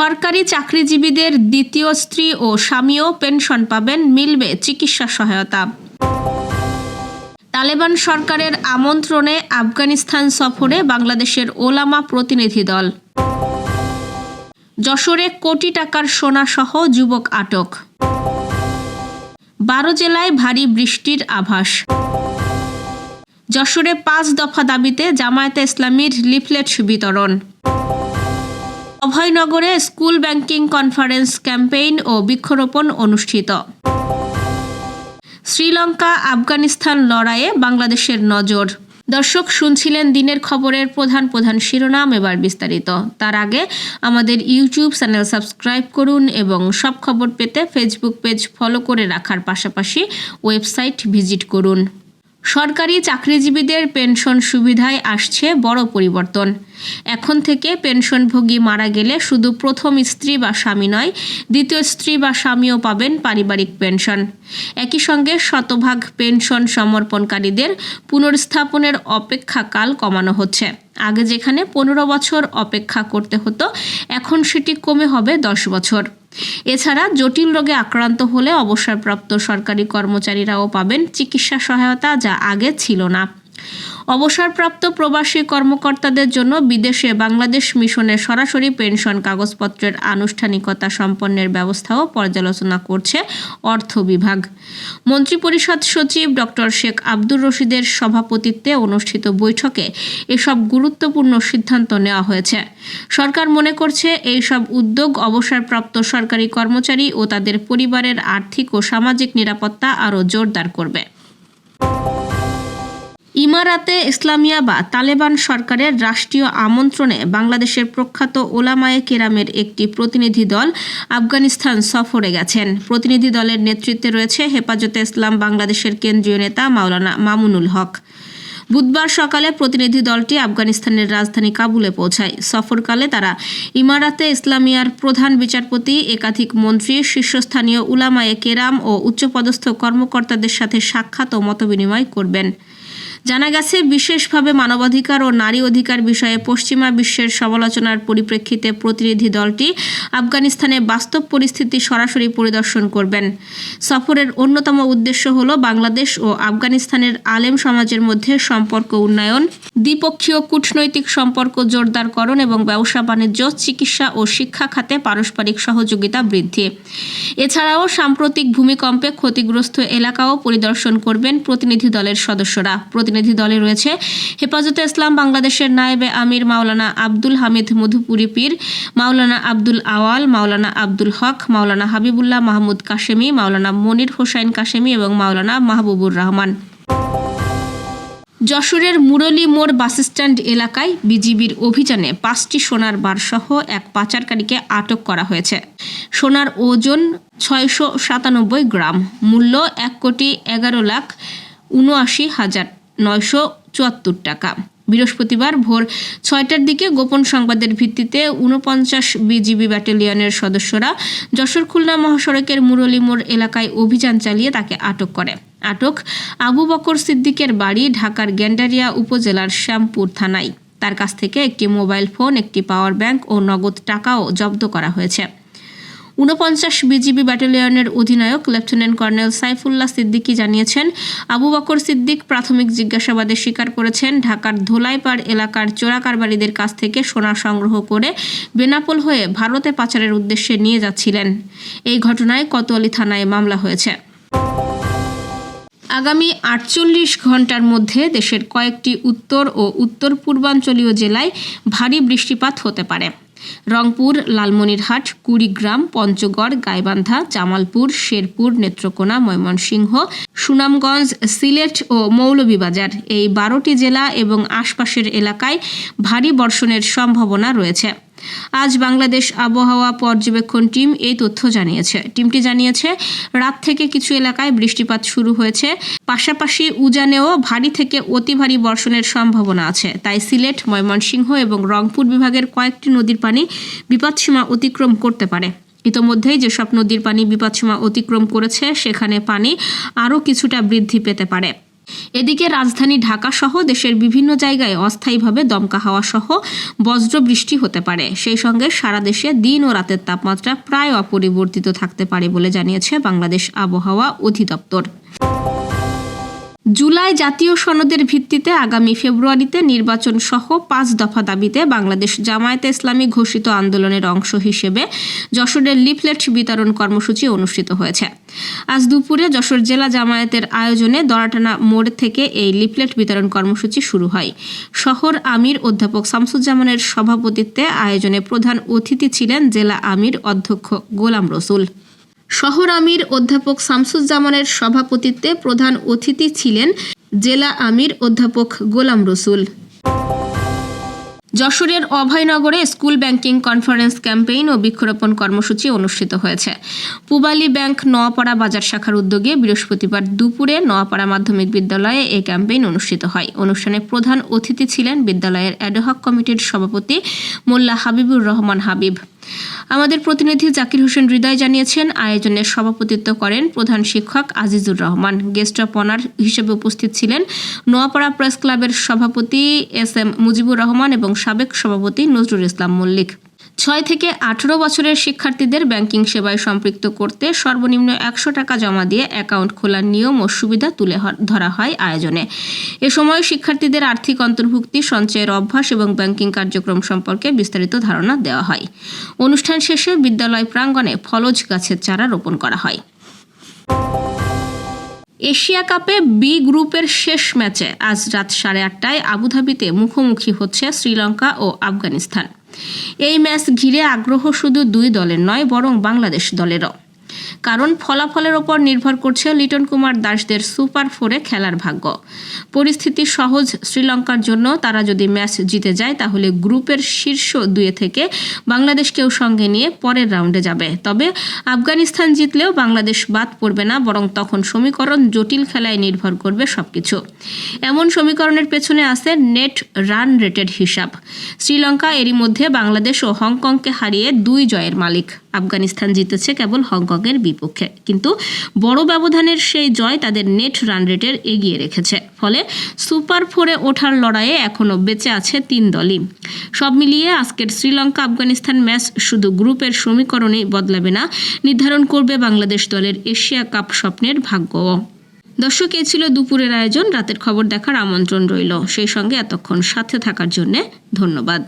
সরকারি চাকরিজীবীদের দ্বিতীয় স্ত্রী ও স্বামীও পেনশন পাবেন, মিলবে চিকিৎসা সহায়তা। তালেবান সরকারের আমন্ত্রণে আফগানিস্তান সফরে বাংলাদেশের ওলামা প্রতিনিধি দল। যশোরে কোটি টাকার সোনাসহ যুবক আটক। বারো জেলায় ভারী বৃষ্টির আভাস। যশোরে পাঁচ দফা দাবিতে জামায়াতে ইসলামীর লিফলেট বিতরণ। অভয়নগরে স্কুল ব্যাংকিং কনফারেন্স ক্যাম্পেইন ও বৃক্ষরোপণ অনুষ্ঠিত। শ্রীলঙ্কা, আফগানিস্তান লড়াইয়ে বাংলাদেশের নজর। দর্শক, শুনছিলেন দিনের খবরের প্রধান প্রধান শিরোনাম এবার বিস্তারিত। তার আগে আমাদের ইউটিউব চ্যানেল সাবস্ক্রাইব করুন এবং সব খবর পেতে ফেসবুক পেজ ফলো করে রাখার পাশাপাশি ওয়েবসাইট ভিজিট করুন। সরকারি চাকরিজীবীদের পেনশন সুবিধায় আসছে বড় পরিবর্তন। এখন থেকে পেনশনভোগী মারা গেলে শুধু প্রথম স্ত্রী বা স্বামী নয়, দ্বিতীয় স্ত্রী বা স্বামীও পাবেন পারিবারিক পেনশন। একই সঙ্গে শতভাগ পেনশন সমর্পণকারীদের পুনর্স্থাপনের অপেক্ষাকাল কমানো হচ্ছে। আগে যেখানে পনেরো বছর অপেক্ষা করতে হতো, এখন সেটি কমে হবে দশ বছর। এছাড়া জটিল রোগে আক্রান্ত হলে অবসরপ্রাপ্ত সরকারি কর্মচারীরাও পাবেন চিকিৎসা সহায়তা যা আগে ছিল না। অবসরপ্রাপ্ত প্রবাসী কর্মকর্তাদের জন্য বিদেশে বাংলাদেশ মিশনের সরাসরি পেনশন কাগজপত্রের আনুষ্ঠানিকতা সম্পন্নের ব্যবস্থাও পর্যালোচনা করছে অর্থ বিভাগ। মন্ত্রিপরিষদ সচিব ডক্টর শেখ আব্দুর রশিদের সভাপতিত্বে অনুষ্ঠিত বৈঠকে এসব গুরুত্বপূর্ণ সিদ্ধান্ত নেওয়া হয়েছে। সরকার মনে করছে এই সব উদ্যোগ অবসরপ্রাপ্ত সরকারি কর্মচারী ও তাদের পরিবারের আর্থিক ও সামাজিক নিরাপত্তা আরও জোরদার করবে। ইমারাতে ইসলামিয়া বা তালেবান সরকারের রাষ্ট্রীয় আমন্ত্রণে বাংলাদেশের প্রখ্যাত ওলামায়ে কেরামের একটি প্রতিনিধি দল আফগানিস্তান সফরে গেছেন। প্রতিনিধি দলের নেতৃত্বে রয়েছে হেফাজতে ইসলাম বাংলাদেশের কেন্দ্রীয় নেতা মাওলানা মামুনুল হক। বুধবার সকালে প্রতিনিধি দলটি আফগানিস্তানের রাজধানী কাবুলে পৌঁছায়। সফরকালে তারা ইমারাতে ইসলামিয়ার প্রধান বিচারপতি, একাধিক মন্ত্রী, শীর্ষস্থানীয় উলামায়ে কেরাম ও উচ্চপদস্থ কর্মকর্তাদের সাথে সাক্ষাৎ ও মতবিনিময় করবেন। জানা গেছে, বিশেষভাবে মানবাধিকার ও নারী অধিকার বিষয়ে পশ্চিমা বিশ্বের সমালোচনার পরিপ্রেক্ষিতে প্রতিনিধি দলটি আফগানিস্তানে বাস্তব পরিস্থিতি সরাসরি পরিদর্শন করবেন। সফরের অন্যতম উদ্দেশ্য হল বাংলাদেশ ও আফগানিস্তানের আলেম সমাজের মধ্যে সম্পর্ক উন্নয়ন। দ্বিপক্ষীয় কূটনৈতিক সম্পর্ক জোরদারকরণ এবং ব্যবসা বাণিজ্য, চিকিৎসা ও শিক্ষা খাতে পারস্পরিক সহযোগিতা বৃদ্ধি। এছাড়াও সাম্প্রতিক ভূমিকম্পে ক্ষতিগ্রস্ত এলাকাও পরিদর্শন করবেন প্রতিনিধি দলের সদস্যরা। প্রতিনিধি দলে রয়েছে হেফাজতে ইসলাম বাংলাদেশের নায়েবে আমির মাওলানা আব্দুল হামিদ মধুপুরি পীর, মাওলানা আব্দুল আওয়াল, মাওলানা আব্দুল হক, মাওলানা হাবিবুল্লাহ মাহমুদ কাশেমি, মাওলানা মনির হোসাইন কাশেমি এবং মাওলানা মাহবুবুর রহমান। যশোরের মুরলী মোড় বাসস্ট্যান্ড এলাকায় বিজিবির অভিযানে পাঁচটি সোনার বারসহ এক পাচারকারীকে আটক করা হয়েছে। সোনার ওজন ছয়শো সাতানব্বই গ্রাম, মূল্য এক কোটি এগারো লাখ উনআশি হাজার নয়শো চুয়াত্তর টাকা। বৃহস্পতিবার ভোর ছয়টার দিকে গোপন সংবাদের ভিত্তিতে ঊনপঞ্চাশ বিজিবি ব্যাটালিয়নের সদস্যরা যশোর খুলনা মহাসড়কের মুরলীমোড় এলাকায় অভিযান চালিয়ে তাকে আটক করে। আটক আবু বকর সিদ্দিকের বাড়ি ঢাকার গ্যান্ডারিয়া উপজেলার শ্যামপুর থানায়। তার কাছ থেকে একটি মোবাইল ফোন, একটি পাওয়ার ব্যাংক ও নগদ টাকাও জব্দ করা হয়েছে। ঊনপঞ্চাশ বিজিবি ব্যাটালিয়নের অধিনায়ক লেফটেন্যান্ট কর্নেল সাইফুল্লাহ সিদ্দিকী জানিয়েছেন, আবু বকর সিদ্দিক প্রাথমিক জিজ্ঞাসাবাদে স্বীকার করেছেন, ঢাকার ধোলাইপাড় এলাকার চোরাকারবারীদের কাছ থেকে সোনা সংগ্রহ করে বেনাপোল হয়ে ভারতে পাচারের উদ্দেশ্যে নিয়ে যাচ্ছিলেন। এই ঘটনায় কোতোয়ালি থানায় মামলা হয়েছে। আগামী আটচল্লিশ ঘণ্টার মধ্যে দেশের কয়েকটি উত্তর ও উত্তর পূর্বাঞ্চলীয় জেলায় ভারী বৃষ্টিপাত হতে পারে। রংপুর, লালমনিরহাট, কুড়িগ্রাম, পঞ্চগড়, গাইবান্ধা, জামালপুর, শেরপুর, নেত্রকোনা, ময়মনসিংহ, সুনামগঞ্জ, সিলেট ও মৌলভীবাজার এই বারোটি জেলা এবং আশপাশের এলাকায় ভারী বর্ষণের সম্ভাবনা রয়েছে। আজ বাংলাদেশ আবহাওয়া পর্যবেক্ষণ টিম এই তথ্য জানিয়েছে। টিমটি জানিয়েছে, রাত থেকে কিছু এলাকায় বৃষ্টিপাত শুরু হয়েছে। পাশাপাশি উজানেও ভারী থেকে অতি ভারী বর্ষণের সম্ভাবনা আছে। তাই সিলেট, ময়মনসিংহ এবং রংপুর বিভাগের কয়েকটি নদীর পানি বিপদসীমা অতিক্রম করতে পারে। ইতোমধ্যেই যেসব নদীর পানি বিপদসীমা অতিক্রম করেছে, সেখানে পানি আরও কিছুটা বৃদ্ধি পেতে পারে। এদিকে রাজধানী ঢাকা সহ দেশের বিভিন্ন জায়গায় অস্থায়ীভাবে দমকা হাওয়া সহ বজ্র বৃষ্টি হতে পারে। সেই সঙ্গে সারা দেশে দিন ও রাতের তাপমাত্রা প্রায় অপরিবর্তিত থাকতে পারে বলে জানিয়েছে বাংলাদেশ আবহাওয়া অধিদপ্তর। জুলাই জাতীয় সনদের ভিত্তিতে আগামী ফেব্রুয়ারিতে নির্বাচন সহ পাঁচ দফা দাবিতে বাংলাদেশ জামায়াতে ইসলামী ঘোষিত আন্দোলনের অংশ হিসেবে যশোরের লিফলেট বিতরণ কর্মসূচি অনুষ্ঠিত হয়েছে। আজ দুপুরে যশোর জেলা জামায়াতের আয়োজনে দরাটানা মোড় থেকে এই লিফলেট বিতরণ কর্মসূচি শুরু হয়। শহর আমির অধ্যাপক শামসুজ্জামানের সভাপতিত্বে আয়োজনে প্রধান অতিথি ছিলেন জেলা আমির অধ্যক্ষ গোলাম রসুল। শহর আমির অধ্যাপক শামসুজ্জামানের সভাপতিত্বে প্রধান অতিথি ছিলেন জেলা আমির অধ্যাপক গোলাম রসুল। যশোরের অভয়নগরে স্কুল ব্যাংকিং কনফারেন্স ক্যাম্পেইন ও বৃক্ষরোপণ কর্মসূচি অনুষ্ঠিত হয়েছে। পুবালী ব্যাংক নোয়াপাড়া বাজার শাখার উদ্যোগে বৃহস্পতিবার দুপুরে নোয়াপাড়া মাধ্যমিক বিদ্যালয়ে এই ক্যাম্পেইন অনুষ্ঠিত হয়। অনুষ্ঠানে প্রধান অতিথি ছিলেন বিদ্যালয়ের অ্যাডহক কমিটির সভাপতি মোল্লা হাবিবুর রহমান হাবিব। আমাদের প্রতিনিধি জাকির হোসেন হৃদয় জানিয়েছেন আয়োজনের সভাপতিত্ব করেন প্রধান শিক্ষক Azizur Rahman. Guest of honour হিসেবে উপস্থিত ছিলেন নোয়াপাড়া প্রেস ক্লাবের সভাপতি এস এম মুজিবুর রহমান এবং সাবেক সভাপতি নজরুল ইসলাম মল্লিক। ছয় থেকে আঠেরো বছরের শিক্ষার্থীদের ব্যাংকিং সেবায় সম্পৃক্ত করতে সর্বনিম্ন একশো টাকা জমা দিয়ে অ্যাকাউন্ট খোলার নিয়ম ও সুবিধা তুলে ধরা হয় আয়োজনে। এ সময় শিক্ষার্থীদের আর্থিক অন্তর্ভুক্তি, সঞ্চয়ের অভ্যাস এবং ব্যাংকিং কার্যক্রম সম্পর্কে বিস্তারিত ধারণা দেওয়া হয়। অনুষ্ঠান শেষে বিদ্যালয় প্রাঙ্গণে ফলজ গাছের চারা রোপণ করা হয়। এশিয়া কাপে বি গ্রুপের শেষ ম্যাচে আজ রাত সাড়ে আটটায় আবুধাবিতে মুখোমুখি হচ্ছে শ্রীলঙ্কা ও আফগানিস্তান। এই ম্যাচ ঘিরে আগ্রহ শুধু দুই দলের নয় বরং বাংলাদেশ দলেরও। কারণ ফলাফলের ওপর নির্ভর করছে লিটন কুমার দাসদের সুপার ফোরে খেলার ভাগ্য। পরিস্থিতি সহজ শ্রীলঙ্কার জন্য, তারা যদি ম্যাচ জিতে যায়, তাহলে গ্রুপের শীর্ষ দুয়ে থেকে বাংলাদেশকেও সঙ্গে নিয়ে পরের রাউন্ডে যাবে। তবে আফগানিস্তান জিতলেও বাংলাদেশ বাদ পড়বে না, বরং তখন সমীকরণ জটিল খেলায় নির্ভর করবে সবকিছু। এমন সমীকরণের পেছনে আছে নেট রান রেটেড হিসাব। শ্রীলঙ্কা এরই মধ্যে বাংলাদেশ ও হংকংকে হারিয়ে দুই জয়ের মালিক। আফগানিস্তান জিতেছে কেবল হংকংয়ের বিপক্ষে। কিন্তু বড় ব্যবধানের সেই জয় তাদের নেট রান রেটের এগিয়ে রেখেছে। ফলে সুপার ফোরে ওঠার লড়াইয়ে এখনও বেঁচে আছে তিন দলই। সব মিলিয়ে আজকের শ্রীলঙ্কা আফগানিস্তান ম্যাচ শুধু গ্রুপের সমীকরণেই বদলাবে না, নির্ধারণ করবে বাংলাদেশ দলের এশিয়া কাপ স্বপ্নের ভাগ্যও। দর্শক, এ ছিল দুপুরের আয়োজন। রাতের খবর দেখার আমন্ত্রণ রইল। সেই সঙ্গে এতক্ষণ সাথে থাকার জন্য ধন্যবাদ।